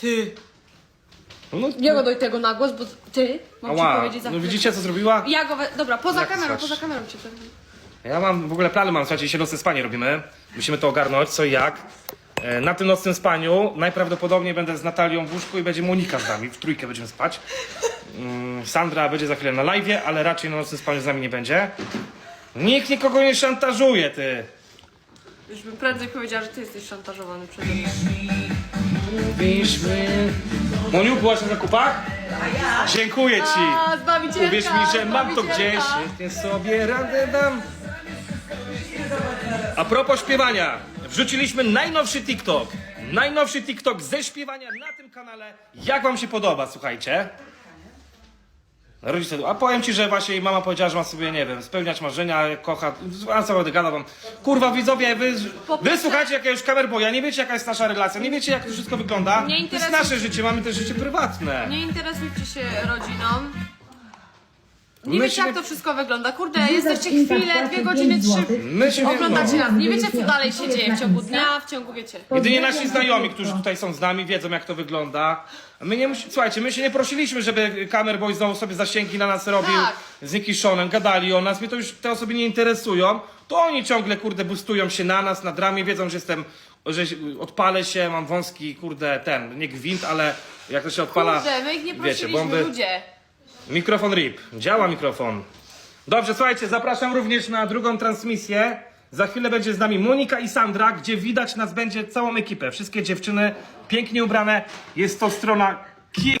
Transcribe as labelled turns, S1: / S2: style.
S1: Ty.
S2: No,
S1: Nie gadaj tego na głos, bo ty, mam ci
S2: ała,
S1: powiedzieć za
S2: no
S1: chwilę.
S2: widzicie co zrobiła?
S1: Ja go we... Dobra, poza
S2: Jak
S1: kamerą,
S2: chcesz?
S1: poza kamerą cię pewnie.
S2: Ja mam, w ogóle plany mam, słuchajcie, dzisiaj nocne spanie robimy. Musimy to ogarnąć, co i jak. E, Na tym nocnym spaniu najprawdopodobniej będę z Natalią w łóżku i będzie Monika z nami, w trójkę będziemy spać. Mm, Sandra będzie za chwilę na live, ale raczej na nocnym spaniu z nami nie będzie. Nikt nikogo nie szantażuje, ty.
S1: Już bym prędzej powiedziała, że ty jesteś szantażowany przeze mnie.
S2: Mówiliśmy... Moniu, byłaś na zakupach? Dziękuję ci.
S1: A, zbawicielka,
S2: Uwierz mi, że mam to
S1: zbawicielka.
S2: gdzieś, nie sobie radę dam. A propos śpiewania, wrzuciliśmy najnowszy TikTok. Najnowszy TikTok ze śpiewania na tym kanale. Jak wam się podoba, słuchajcie? Rodzice, a powiem ci, że właśnie jej mama powiedziała, że ma sobie, nie wiem, spełniać marzenia, kocha, a co będę gadał wam. Kurwa widzowie, wy, wy słuchacie jakiegoś kamerboja, nie wiecie jaka jest nasza relacja, nie wiecie jak to wszystko wygląda.
S1: Nie
S2: to jest nasze życie, mamy też życie prywatne.
S1: Nie interesujcie się rodziną. Nie
S2: My
S1: wiecie
S2: się
S1: jak to wszystko wygląda. Kurde, jesteście chwilę, dwie godziny, trzy.
S2: My się nie
S1: Oglądacie nas. Nie wiecie co dalej się dzieje w ciągu dnia, w ciągu wiecie.
S2: Jedynie nasi znajomi, którzy tutaj są z nami, wiedzą jak to wygląda. My nie musi... Słuchajcie, my się nie prosiliśmy, żeby Kamerboy znowu sobie zasięgi na nas robił
S1: Tak.
S2: z Nicky Shonem, gadali o nas, mnie to już te osoby nie interesują. To oni ciągle, kurde, bustują się na nas, na dramie, wiedzą, że jestem, że odpalę się, mam wąski, kurde, ten, nie gwint, ale jak to się odpala,
S1: Kurde, my ich nie
S2: wiecie,
S1: prosiliśmy,
S2: bomby.
S1: ludzie.
S2: Mikrofon RIP. Działa mikrofon. Dobrze, słuchajcie, zapraszam również na drugą transmisję. Za chwilę będzie z nami Monika i Sandra, gdzie widać nas będzie całą ekipę. Wszystkie dziewczyny pięknie ubrane. Jest to strona Kiel.